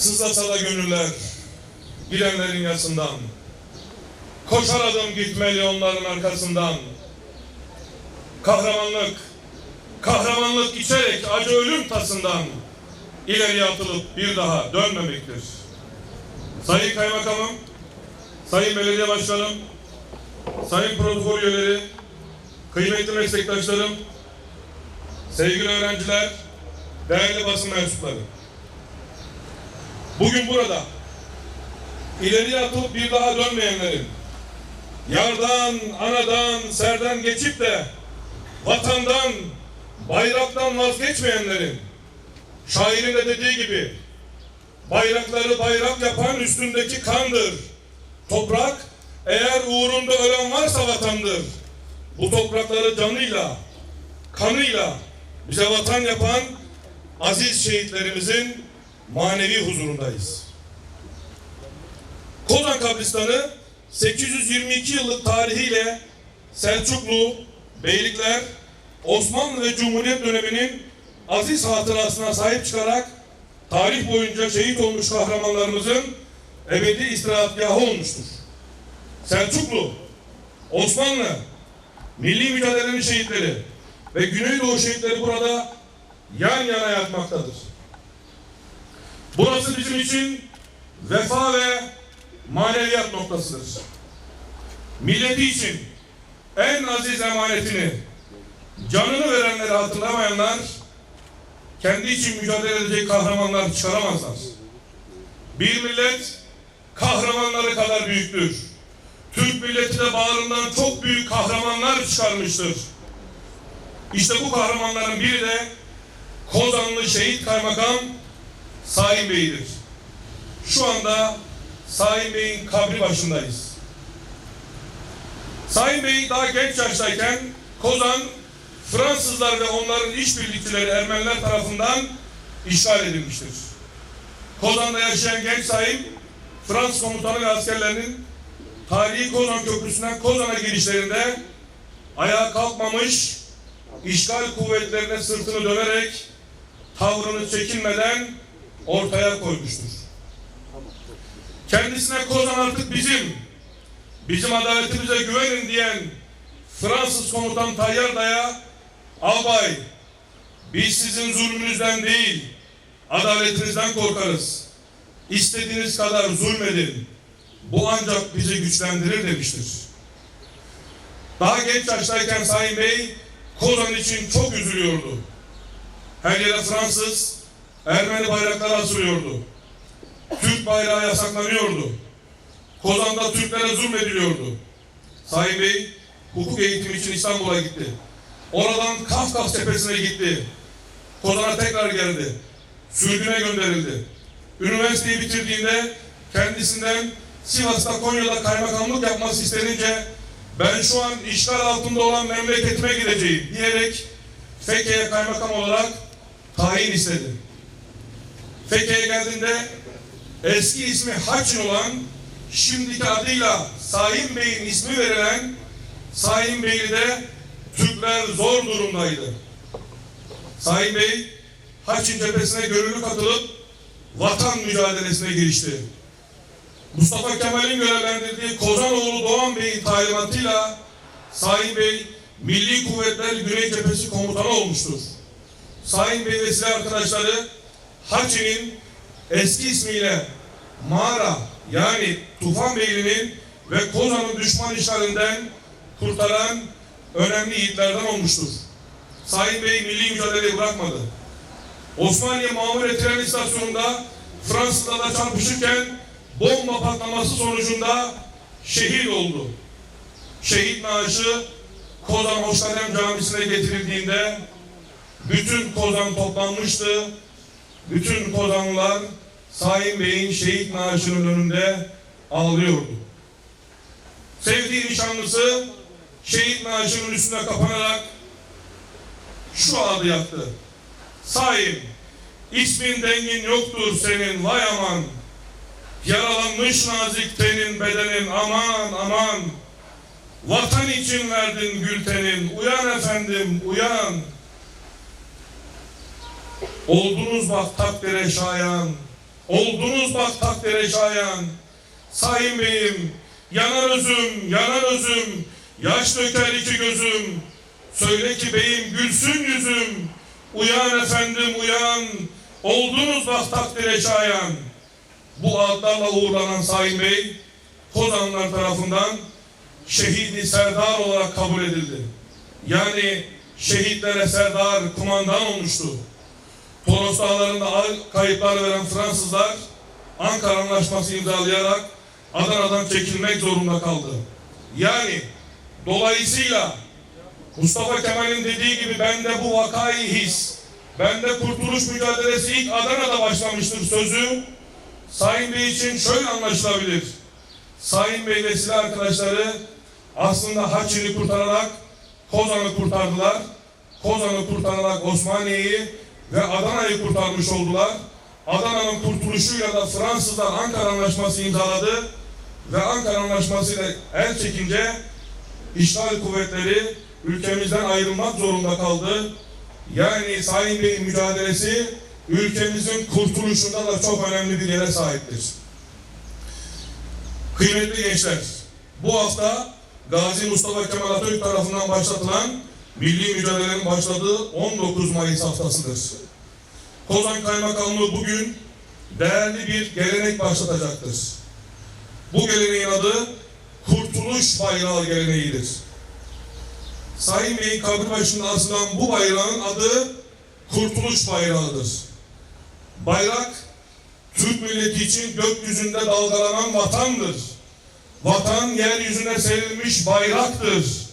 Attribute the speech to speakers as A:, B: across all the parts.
A: sızlasa da gönüller gidenlerin yasından. Koşar adım gitmeli onların arkasından. Kahramanlık, kahramanlık içerek acı ölüm tasından ileriye atılıp bir daha dönmemektir. Sayın Kaymakamım, Sayın Belediye Başkanım, Sayın Protokol üyeleri, kıymetli meslektaşlarım, sevgili öğrenciler, değerli basın mensupları. Bugün burada ileriye atılıp bir daha dönmeyenlerin, yardan, anadan, serden geçip de vatandan, bayraktan vazgeçmeyenlerin, şairin de dediği gibi, bayrakları bayrak yapan üstündeki kandır. Toprak, eğer uğrunda ölen varsa vatandır. Bu toprakları canıyla, kanıyla bize vatan yapan aziz şehitlerimizin manevi huzurundayız. Kozan kabristanı 822 yıllık tarihiyle Selçuklu, Beylikler, Osmanlı ve Cumhuriyet döneminin aziz hatırasına sahip çıkarak tarih boyunca şehit olmuş kahramanlarımızın ebedi istirahatgahı olmuştur. Selçuklu, Osmanlı, milli mücadelenin şehitleri ve Güneydoğu şehitleri burada yan yana yatmaktadır. Burası bizim için vefa ve maneviyat noktasıdır. Milleti için en aziz emanetini, canını verenleri hatırlamayanlar, kendi için mücadele edecek kahramanlar çıkaramazlar. Bir millet kahramanları kadar büyüktür. Türk milleti de bağrından çok büyük kahramanlar çıkarmıştır. İşte bu kahramanların biri de Kozanlı şehit kaymakam Sahin Bey'idir. Şu anda Sahin Bey'in kabri başındayız. Sahin Bey daha genç yaştayken Kozan Fransızlar ve onların işbirlikçileri Ermeniler tarafından işgal edilmiştir. Kozan'da yaşayan genç Sahin Fransız komutanı ve askerlerinin tarihi Kozan Köprüsü'nden Kozan'a girişlerinde ayağa kalkmamış, işgal kuvvetlerine sırtını dönerek tavrını çekinmeden ortaya koymuştur. Kendisine Kozan artık bizim, bizim adaletimize güvenin diyen Fransız komutan Tayyar Day'a albay biz sizin zulmünüzden değil adaletinizden korkarız. İstediğiniz kadar zulmedin. Bu ancak bizi güçlendirir demiştir. Daha genç yaştayken Sayın Bey Kozan için çok üzülüyordu. Her yere Fransız, Ermeni bayrakları asılıyordu. Türk bayrağı yasaklanıyordu. Kozan'da Türklere zulmediliyordu. Sayın Bey hukuk eğitimi için İstanbul'a gitti. Oradan Kafkas cephesine gitti. Kozan'a tekrar geldi. Sürgüne gönderildi. Üniversiteyi bitirdiğinde kendisinden Sivas'ta Konya'da kaymakamlık yapması istenince ben şu an işgal altında olan memleketime gideceğim diyerek Fekke'ye kaymakam olarak tayin istedi. Fekke'ye geldiğinde eski ismi Haçin olan şimdiki adıyla Sahin Bey'in ismi verilen Sahin Beyli'de Türkler zor durumdaydı. Sahin Bey Haçin cephesine gönüllü katılıp vatan mücadelesine girişti. Mustafa Kemal'in görevlendirdiği Kozanoğlu Doğan Bey'in talimatıyla Sahin Bey Milli Kuvvetler Güney Cephesi komutanı olmuştur. Sahin Bey ve silah arkadaşları Haçin'in eski ismiyle Mağara yani Tufan Beyli'nin ve Kozan'ın düşman işgalinden kurtaran önemli yiğitlerden olmuştur. Sahin Bey milli mücadeleyi bırakmadı. Osmaniye Mamure tren istasyonunda Fransızlarla çarpışırken bomba patlaması sonucunda şehit oldu. Şehit naaşı Kozan Hoşkadem Camisi'ne getirildiğinde bütün Kozan toplanmıştı. Bütün Kozanlılar Sahin Bey'in şehit naaşının önünde ağlıyordu. Sevdiği nişanlısı şehit naaşının üstüne kapanarak şu adı yaptı. Sahin, ismin dengin yoktur senin vay aman. Yaralanmış nazik tenin bedenin aman aman. Vatan için verdin gül tenin. Uyan efendim uyan. Oldunuz bak takdire şayan. Oldunuz bak takdire şayan. Sayın Beyim, yanar özüm, yanar özüm, yaş döker iki gözüm. Söyle ki beyim gülsün yüzüm. Uyan efendim uyan, oldunuz bak takdire şayan. Bu adlarla uğurlanan Sayın Bey, Kozanlılar tarafından şehidi serdar olarak kabul edildi. Yani şehitlere serdar, kumandan olmuştu. Toros Dağları'nda kayıplar veren Fransızlar Ankara Anlaşması imzalayarak Adana'dan çekilmek zorunda kaldı. Yani dolayısıyla Mustafa Kemal'in dediği gibi bende bu vakayı his, bende kurtuluş mücadelesi ilk Adana'da başlamıştır sözü Sayın Bey için şöyle anlaşılabilir. Sayın Bey ve silah arkadaşları aslında Haçin'i kurtararak Kozan'ı kurtardılar. Kozan'ı kurtararak Osmaniye'yi ve Adana'yı kurtarmış oldular. Adana'nın kurtuluşuyla da Fransızlar Ankara Anlaşması imzaladı ve Ankara Anlaşması ile el çekince işgal kuvvetleri ülkemizden ayrılmak zorunda kaldı. Yani Sayın Bey'in mücadelesi ülkemizin kurtuluşunda da çok önemli bir yere sahiptir. Kıymetli gençler, bu hafta Gazi Mustafa Kemal Atatürk tarafından başlatılan milli mücadelenin başladığı 19 Mayıs haftasıdır. Kozan Kaymakamlığı bugün değerli bir gelenek başlatacaktır. Bu geleneğin adı Kurtuluş Bayrağı geleneğidir. Sayın Bey'in kabri başında asılan bu bayrağın adı Kurtuluş Bayrağı'dır. Bayrak, Türk milleti için gökyüzünde dalgalanan vatandır. Vatan yeryüzüne serilmiş bayraktır.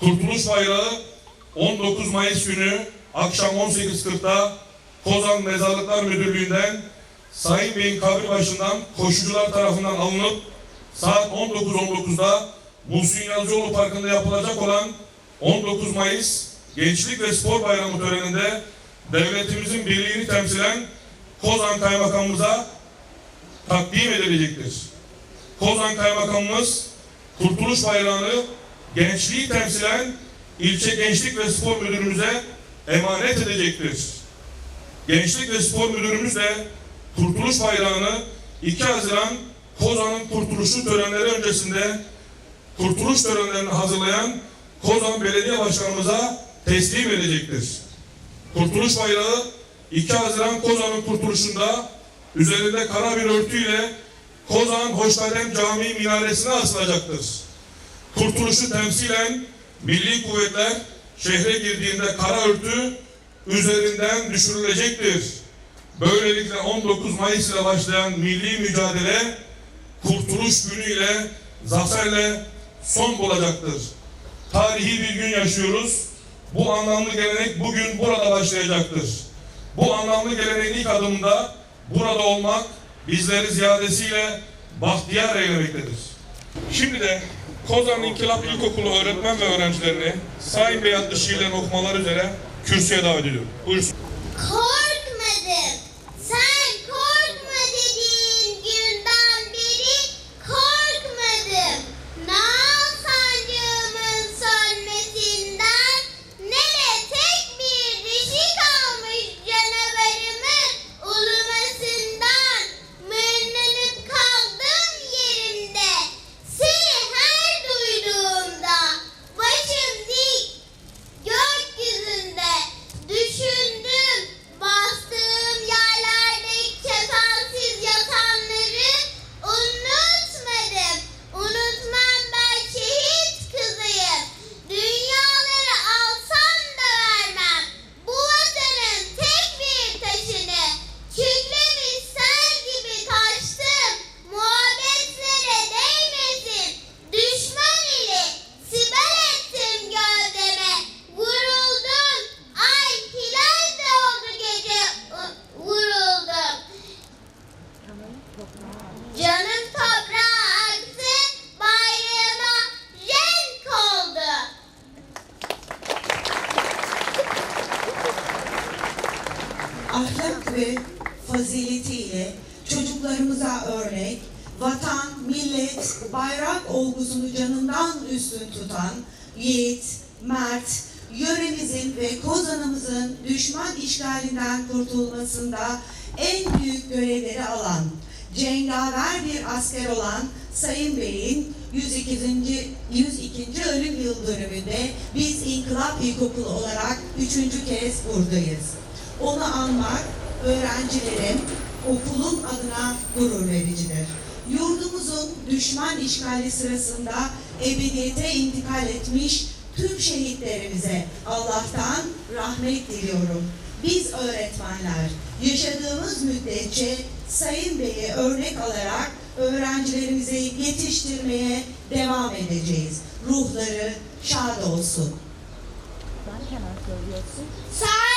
A: Kurtuluş Bayrağı 19 Mayıs günü akşam 18.40'da Kozan Mezarlıklar Müdürlüğü'nden Sayın Bey'in kabri başından koşucular tarafından alınıp saat 19.19'da Muhsin Yazıcıoğlu Parkı'nda yapılacak olan 19 Mayıs Gençlik ve Spor Bayramı töreninde devletimizin birliğini temsilen Kozan Kaymakamımıza takdim edilecektir. Kozan Kaymakamımız Kurtuluş Bayrağı'nı gençliği temsilen ilçe Gençlik ve Spor Müdürümüze emanet edecektir. Gençlik ve Spor Müdürümüz de Kurtuluş Bayrağı'nı 2 Haziran Kozan'ın kurtuluşu törenleri öncesinde kurtuluş törenlerini hazırlayan Kozan Belediye Başkanımıza teslim edecektir. Kurtuluş Bayrağı 2 Haziran Kozan'ın kurtuluşunda üzerinde kara bir örtüyle Kozan Hoşkadem Camii minaresine asılacaktır. Kurtuluşu temsilen milli kuvvetler şehre girdiğinde kara örtü üzerinden düşürülecektir. Böylelikle 19 Mayıs ile başlayan milli mücadele kurtuluş günüyle, zaferle son bulacaktır. Tarihi bir gün yaşıyoruz. Bu anlamlı gelenek bugün burada başlayacaktır. Bu anlamlı geleneğin ilk adımında burada olmak bizleri ziyadesiyle bahtiyar eylemektedir. Şimdi de Kozan İnkılap İlkokulu öğretmen ve öğrencilerini Sayın Bey adlı şiirlerini okumaları üzere kürsüye davet ediyorum. Buyursun.
B: Cengaver bir asker olan Sayın Bey'in 102. 102. ölüm yıl dönümünde biz İnkılap İlkokulu olarak üçüncü kez buradayız. Onu anmak öğrencilerin okulun adına gurur vericidir. Yurdumuzun düşman işgali sırasında ebediyete intikal etmiş tüm şehitlerimize Allah'tan rahmet diliyorum. Biz öğretmenler yaşadığımız müddetçe Sayın Bey'i örnek alarak öğrencilerimizi yetiştirmeye devam edeceğiz. Ruhları şad olsun.
C: Sayın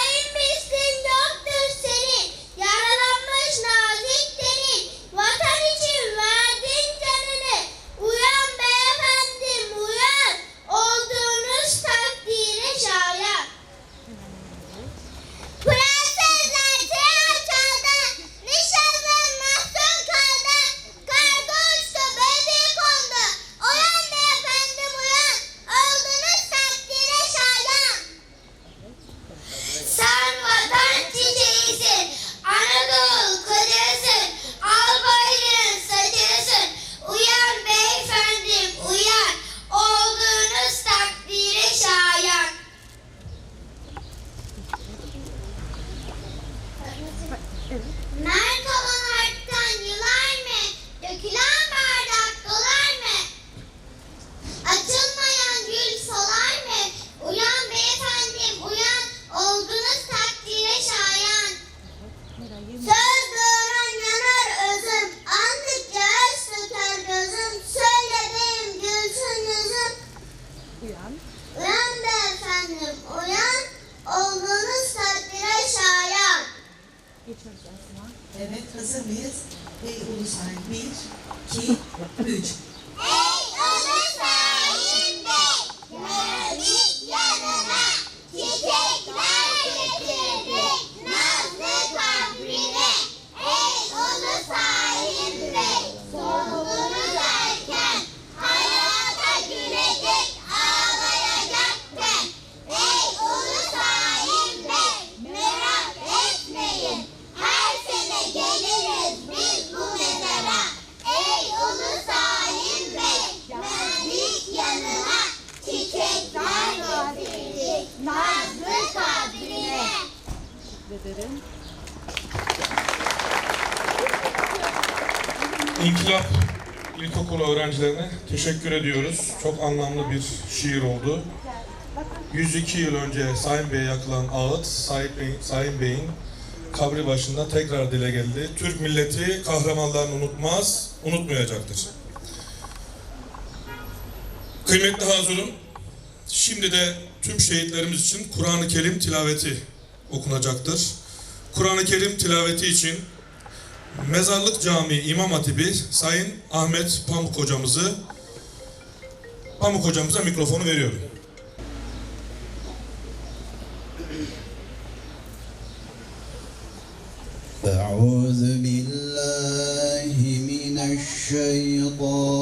A: İnkılap İlkokulu öğrencilerine teşekkür ediyoruz. Çok anlamlı bir şiir oldu. 102 yıl önce Sayın Bey'e yakılan ağıt Sayın, Bey, Sayın Bey'in kabri başında tekrar dile geldi. Türk milleti kahramanlarını unutmaz, unutmayacaktır. Kıymetli hazırım, şimdi de tüm şehitlerimiz için Kur'an-ı Kerim tilaveti okunacaktır. Kur'an-ı Kerim tilaveti için Mezarlık Camii İmam Hatibi Sayın Ahmet Pamuk hocamızı Pamuk hocamıza mikrofonu veriyorum.
D: أعوذ بالله من الشيطان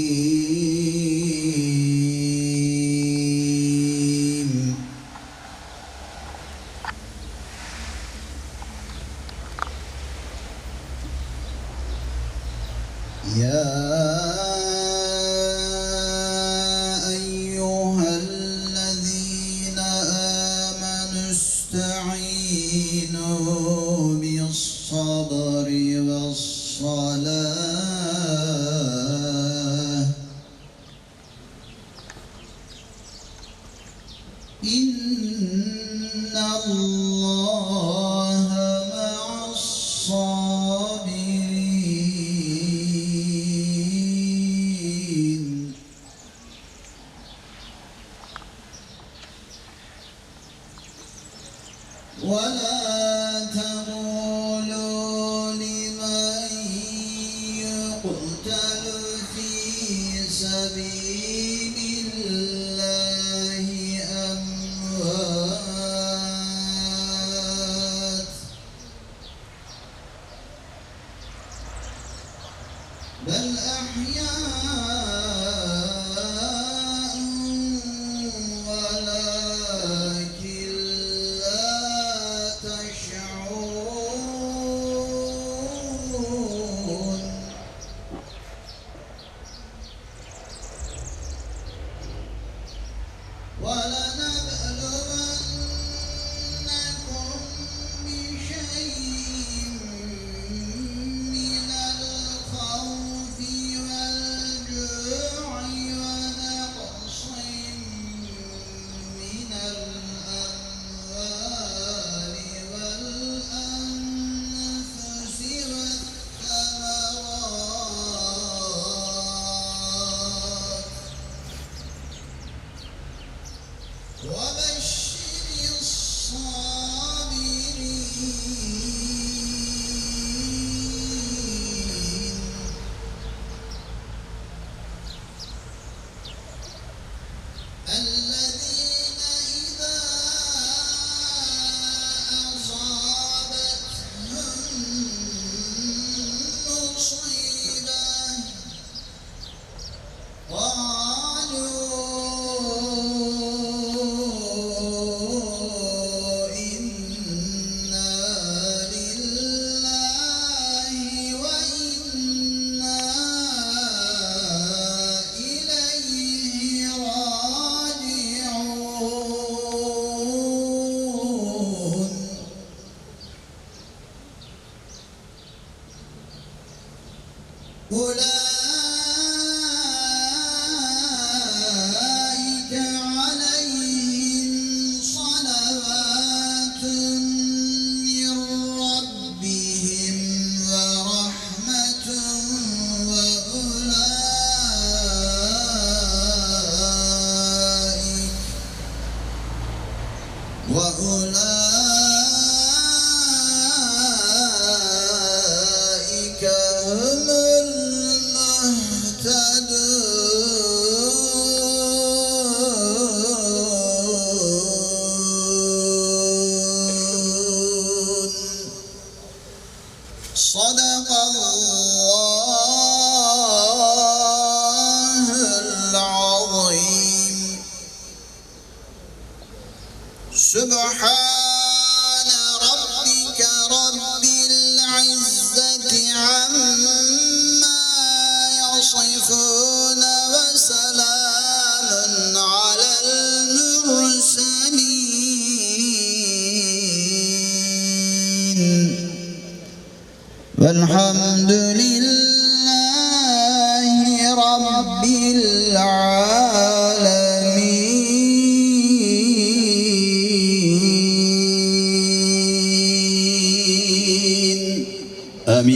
D: ولا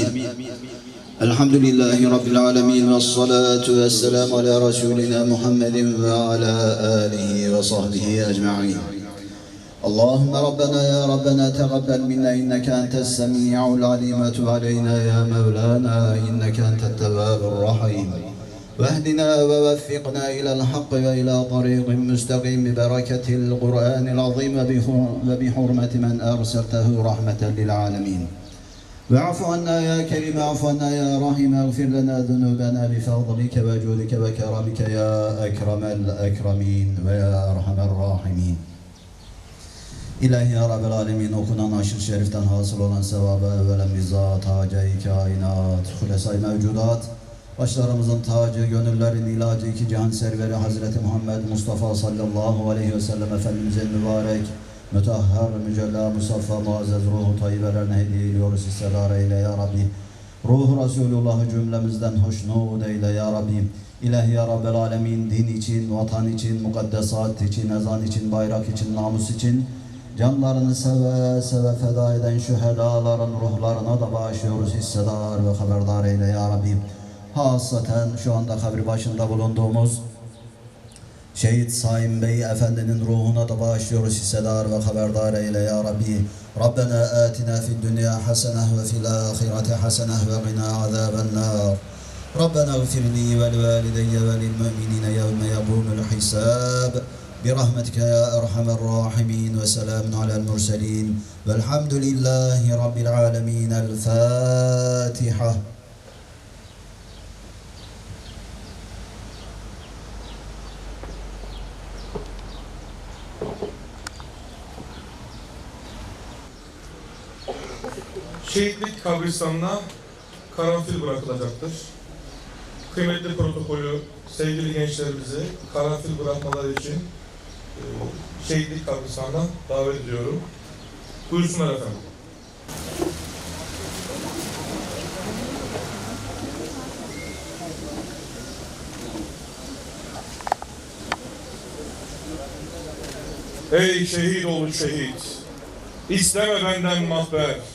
D: آمين. الحمد لله رب العالمين والصلاة والسلام على رسولنا محمد وعلى آله وصحبه أجمعين. اللهم ربنا يا ربنا تقبل منا إنك أنت السميع العليم. وتب علينا يا مولانا إنك أنت التواب الرحيم. واهدنا ووفقنا إلى الحق وإلى طريق مستقيم ببركة القرآن العظيم وبحر- وبحرمة من أرسلته رحمة للعالمين. واعف عنا يا كريم اعف عنا يا رحيم اغفر لنا ذنوبنا بفضلك وجودك وكرمك يا أكرم الأكرمين ويا أرحم الراحمين İlahi ya Rabbel Alemin okunan aşırı şeriften hasıl olan sevabı evvelen bizzat, hacı-i kainat, hulesay mevcudat, başlarımızın tacı, gönüllerin ilacı iki cihan serveri Hazreti Muhammed Mustafa sallallahu aleyhi ve sellem Efendimiz'in mübarek, mütahhar, mücella, musaffa, muazzez ruhu tayyibelerine hediye ediyoruz hissedar eyle ya Rabbi. Ruhu Resulullah'ı cümlemizden hoşnut eyle ya Rabbi. İlahi ya Rabbel Alemin din için, vatan için, mukaddesat için, ezan için, bayrak için, namus için canlarını seve seve feda eden şu hedaların ruhlarına da bağışlıyoruz hissedar ve haberdar eyle ya Rabbi. Hasaten şu anda kabri başında bulunduğumuz Şehit Saim Bey Efendi'nin ruhuna da bağışlıyoruz hissedar ve haberdar eyle ya Rabbi. Rabbena atina fid dünya hasene ve fil ahireti hasene ve qina azaben nar. ربنا اغفر لي ولوالدي وللمؤمنين يوم يقوم الحساب برحمتك يا أرحم الراحمين وسلام على المرسلين والحمد لله رب العالمين الفاتحة
A: şehitlik kabristanına karanfil bırakılacaktır. Kıymetli protokolü, sevgili gençlerimizi karanfil bırakmaları için e, şehitlik kabristanına davet ediyorum. Buyursunlar efendim. Ey şehit oğlu şehit, isteme benden mahber.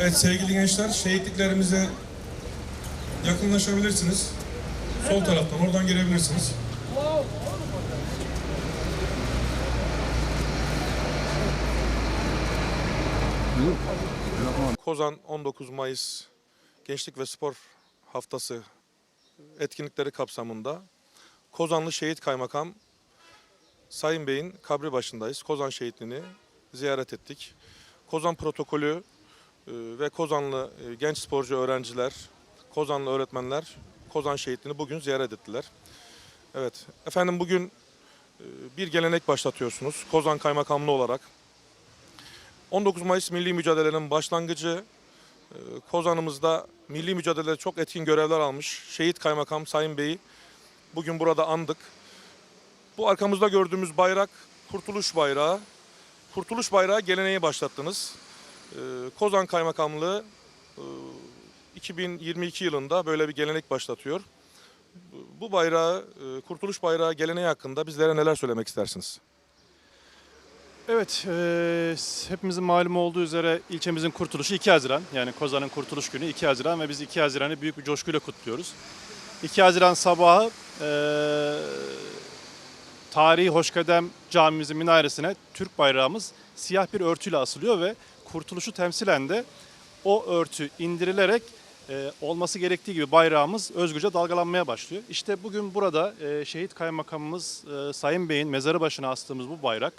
A: Evet sevgili gençler, şehitliklerimize yakınlaşabilirsiniz. Sol taraftan, oradan girebilirsiniz. Kozan 19 Mayıs Gençlik ve Spor Haftası etkinlikleri kapsamında Kozanlı Şehit Kaymakam Sayın Bey'in kabri başındayız. Kozan şehitliğini ziyaret ettik. Kozan protokolü e, ve Kozanlı e, genç sporcu öğrenciler, Kozanlı öğretmenler Kozan şehitliğini bugün ziyaret ettiler. Evet, efendim bugün e, bir gelenek başlatıyorsunuz Kozan Kaymakamlığı olarak. 19 Mayıs Milli Mücadele'nin başlangıcı Kozan'ımızda milli mücadelede çok etkin görevler almış Şehit Kaymakam Sayın Bey'i bugün burada andık. Bu arkamızda gördüğümüz bayrak Kurtuluş Bayrağı. Kurtuluş Bayrağı geleneği başlattınız. Ee, Kozan Kaymakamlığı e, 2022 yılında böyle bir gelenek başlatıyor. Bu- bayrağı, e, Kurtuluş Bayrağı geleneği hakkında bizlere neler söylemek istersiniz?
E: Evet, eee, hepimizin malum olduğu üzere ilçemizin kurtuluşu 2 Haziran. Yani Kozan'ın kurtuluş günü 2 Haziran ve biz 2 Haziran'ı büyük bir coşkuyla kutluyoruz. 2 Haziran sabahı eee tarihi Hoşkadem camimizin minaresine Türk bayrağımız siyah bir örtüyle asılıyor ve kurtuluşu temsilen de o örtü indirilerek e, olması gerektiği gibi bayrağımız özgürce dalgalanmaya başlıyor. İşte bugün burada e, şehit kaymakamımız e, Sayın Bey'in mezarı başına astığımız bu bayrak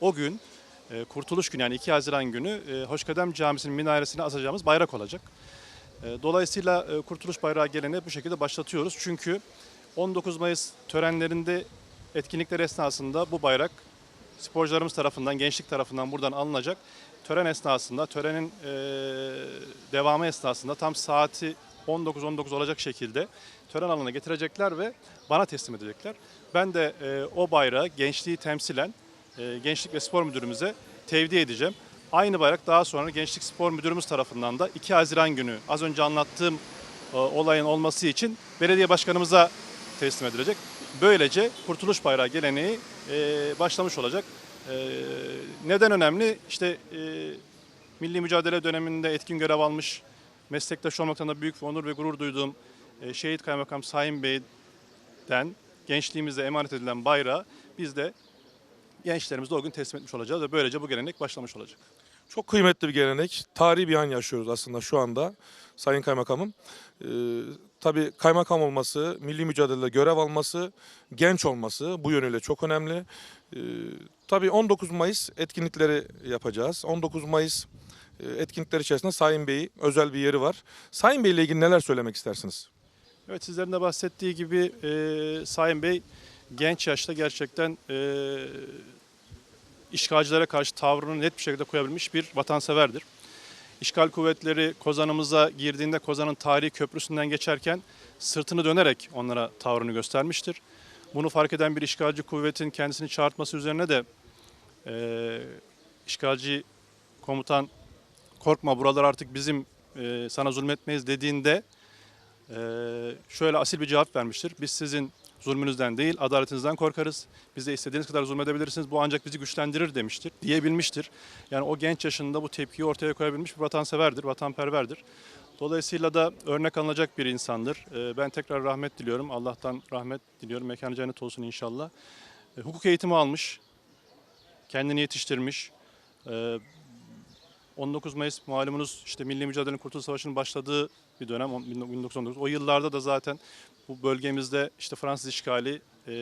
E: o gün e, Kurtuluş günü yani 2 Haziran günü e, Hoşkadem Camisi'nin minaresine asacağımız bayrak olacak. E, Dolayısıyla e, Kurtuluş Bayrağı geleneği bu şekilde başlatıyoruz. Çünkü 19 Mayıs törenlerinde etkinlikler esnasında bu bayrak sporcularımız tarafından, gençlik tarafından buradan alınacak. Tören esnasında, törenin e, devamı esnasında tam saati 19-19 olacak şekilde tören alanına getirecekler ve bana teslim edecekler. Ben de e, o bayrağı gençliği temsilen e, Gençlik ve Spor Müdürümüze tevdi edeceğim. Aynı bayrak daha sonra Gençlik Spor Müdürümüz tarafından da 2 Haziran günü az önce anlattığım e, olayın olması için belediye başkanımıza teslim edilecek. Böylece Kurtuluş Bayrağı geleneği e, başlamış olacak. E, neden önemli? İşte e, milli mücadele döneminde etkin görev almış, meslektaş olmaktan da büyük onur ve gurur duyduğum e, Şehit Kaymakam Sayın Bey'den gençliğimize emanet edilen bayrağı biz de gençlerimize o gün teslim etmiş olacağız ve böylece bu gelenek başlamış olacak.
A: Çok kıymetli bir gelenek. Tarihi bir an yaşıyoruz aslında şu anda Sayın Kaymakamım. Ee, tabii kaymakam olması, milli mücadelede görev alması, genç olması bu yönüyle çok önemli. Ee, tabii 19 Mayıs etkinlikleri yapacağız. 19 Mayıs e, etkinlikler içerisinde Sayın Bey özel bir yeri var. Sayın Bey ile ilgili neler söylemek istersiniz?
E: Evet sizlerin de bahsettiği gibi e, Sayın Bey genç yaşta gerçekten e, işgalcilere karşı tavrını net bir şekilde koyabilmiş bir vatanseverdir. İşgal kuvvetleri Kozan'ımıza girdiğinde Kozan'ın tarihi köprüsünden geçerken sırtını dönerek onlara tavrını göstermiştir. Bunu fark eden bir işgalci kuvvetin kendisini çağırtması üzerine de e, işgalci komutan korkma buralar artık bizim e, sana zulmetmeyiz dediğinde e, şöyle asil bir cevap vermiştir. Biz sizin zulmünüzden değil adaletinizden korkarız. Bize istediğiniz kadar zulmedebilirsiniz. Bu ancak bizi güçlendirir demiştir, diyebilmiştir. Yani o genç yaşında bu tepkiyi ortaya koyabilmiş bir vatanseverdir, vatanperverdir. Dolayısıyla da örnek alınacak bir insandır. E, ben tekrar rahmet diliyorum. Allah'tan rahmet diliyorum. Mekanı cennet olsun inşallah. E, hukuk eğitimi almış, kendini yetiştirmiş. E, 19 Mayıs malumunuz işte Milli Mücadele'nin Kurtuluş Savaşı'nın başladığı bir dönem on- 1919. O yıllarda da zaten bu bölgemizde işte Fransız işgali, e,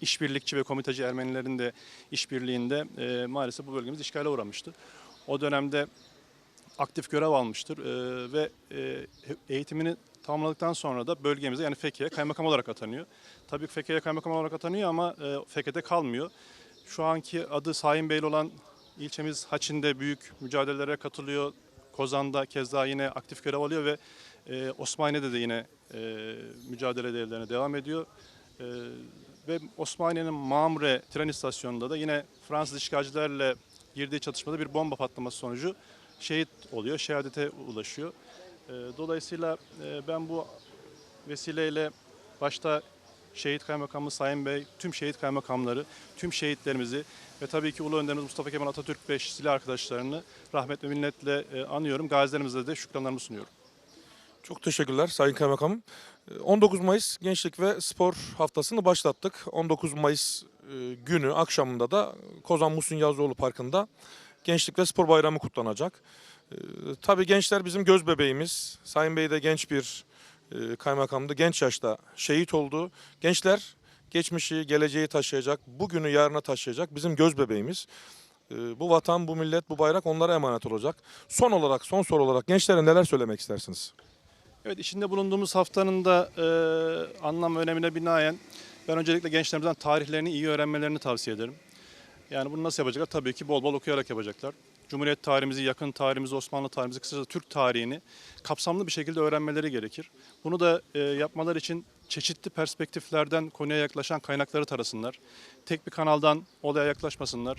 E: işbirlikçi ve komiteci Ermenilerin de işbirliğinde e, maalesef bu bölgemiz işgale uğramıştı. O dönemde aktif görev almıştır e, ve e, eğitimini tamamladıktan sonra da bölgemize yani Fekke'ye kaymakam olarak atanıyor. Tabii Fekke'ye kaymakam olarak atanıyor ama e, Fekke'de kalmıyor. Şu anki adı Sayın Beyli olan ilçemiz Haçin'de büyük mücadelelere katılıyor. Kozan'da keza yine aktif görev alıyor ve e, Osmaniye'de de yine e, mücadele devlerine devam ediyor. E, ve Osmaniye'nin Mamre tren istasyonunda da yine Fransız işgalcilerle girdiği çatışmada bir bomba patlaması sonucu şehit oluyor, şehadete ulaşıyor. E, dolayısıyla e, ben bu vesileyle başta şehit kaymakamı Sayın Bey, tüm şehit kaymakamları, tüm şehitlerimizi ve tabii ki Ulu Önderimiz Mustafa Kemal Atatürk ve silah arkadaşlarını rahmet ve minnetle e, anıyorum. Gazilerimize de şükranlarımı sunuyorum.
A: Çok teşekkürler Sayın Kaymakamım. Ee, 19 Mayıs Gençlik ve Spor Haftası'nı başlattık. 19 Mayıs e, günü akşamında da Kozan Musun Yazıoğlu Parkı'nda Gençlik ve Spor Bayramı kutlanacak. Tabii gençler bizim göz bebeğimiz. Sayın Bey de genç bir e, kaymakamdı. Genç yaşta şehit oldu. Gençler geçmişi, geleceği taşıyacak, bugünü yarına taşıyacak bizim göz bebeğimiz. Ee, Bu vatan, bu millet, bu bayrak onlara emanet olacak. Son olarak, son soru olarak gençlere neler söylemek istersiniz?
E: Evet içinde bulunduğumuz haftanın da e, anlam ve önemine binaen ben öncelikle gençlerimizden tarihlerini iyi öğrenmelerini tavsiye ederim. Yani bunu nasıl yapacaklar? Tabii ki bol bol okuyarak yapacaklar. Cumhuriyet tarihimizi, yakın tarihimizi, Osmanlı tarihimizi, kısaca Türk tarihini kapsamlı bir şekilde öğrenmeleri gerekir. Bunu da e, yapmaları için çeşitli perspektiflerden konuya yaklaşan kaynakları tarasınlar. Tek bir kanaldan olaya yaklaşmasınlar.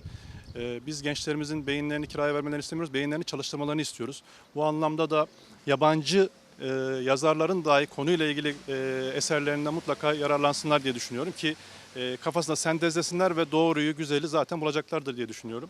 E: E, biz gençlerimizin beyinlerini kiraya vermelerini istemiyoruz, beyinlerini çalıştırmalarını istiyoruz. Bu anlamda da yabancı e, yazarların dahi konuyla ilgili e, eserlerinden mutlaka yararlansınlar diye düşünüyorum ki e, kafasında sentezlesinler ve doğruyu, güzeli zaten bulacaklardır diye düşünüyorum.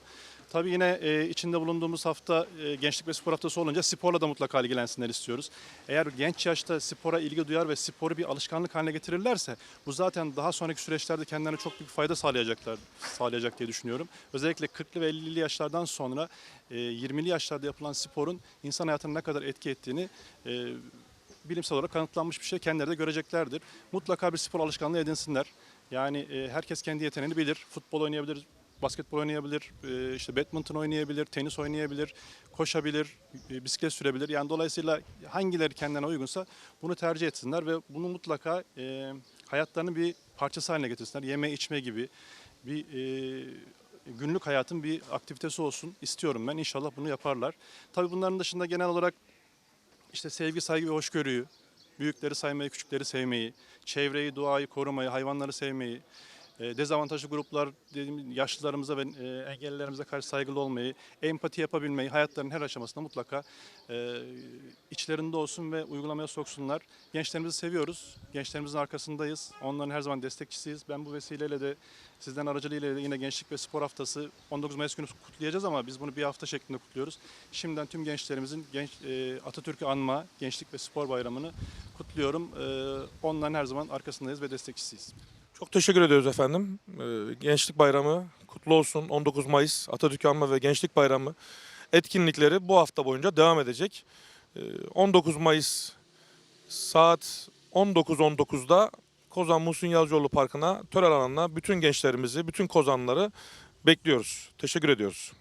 E: Tabii yine e, içinde bulunduğumuz hafta e, Gençlik ve Spor Haftası olunca sporla da mutlaka ilgilensinler istiyoruz. Eğer genç yaşta spora ilgi duyar ve sporu bir alışkanlık haline getirirlerse bu zaten daha sonraki süreçlerde kendilerine çok büyük fayda sağlayacaklar sağlayacak diye düşünüyorum. Özellikle 40'lı ve 50'li yaşlardan sonra e, 20'li yaşlarda yapılan sporun insan hayatına ne kadar etki ettiğini e, bilimsel olarak kanıtlanmış bir şey kendileri de göreceklerdir. Mutlaka bir spor alışkanlığı edinsinler. Yani e, herkes kendi yeteneğini bilir. Futbol oynayabilir, basketbol oynayabilir, e, işte badminton oynayabilir, tenis oynayabilir, koşabilir, e, bisiklet sürebilir. Yani dolayısıyla hangileri kendine uygunsa bunu tercih etsinler ve bunu mutlaka e, hayatlarının bir parçası haline getirsinler. Yeme içme gibi bir günlük hayatın bir aktivitesi olsun istiyorum ben. İnşallah bunu yaparlar. Tabii bunların dışında genel olarak işte sevgi, saygı ve hoşgörüyü, büyükleri saymayı, küçükleri sevmeyi, çevreyi, doğayı korumayı, hayvanları sevmeyi, dezavantajlı gruplar, dediğim yaşlılarımıza ve e, engellilerimize karşı saygılı olmayı, empati yapabilmeyi hayatlarının her aşamasında mutlaka e, içlerinde olsun ve uygulamaya soksunlar. Gençlerimizi seviyoruz, gençlerimizin arkasındayız, onların her zaman destekçisiyiz. Ben bu vesileyle de sizden aracılığıyla da yine Gençlik ve Spor Haftası 19 Mayıs günü kutlayacağız ama biz bunu bir hafta şeklinde kutluyoruz. Şimdiden tüm gençlerimizin genç, e, Atatürk'ü anma, Gençlik ve Spor Bayramı'nı kutluyorum. E, onların her zaman arkasındayız ve destekçisiyiz.
A: Çok teşekkür ediyoruz efendim. Ee, Gençlik Bayramı kutlu olsun. 19 Mayıs Atatürk Anma ve Gençlik Bayramı etkinlikleri bu hafta boyunca devam edecek. Ee, 19 Mayıs saat 19.19'da Kozan Muhsin Yazıcıoğlu Parkı'na tören alanına bütün gençlerimizi, bütün kozanları bekliyoruz. Teşekkür ediyoruz.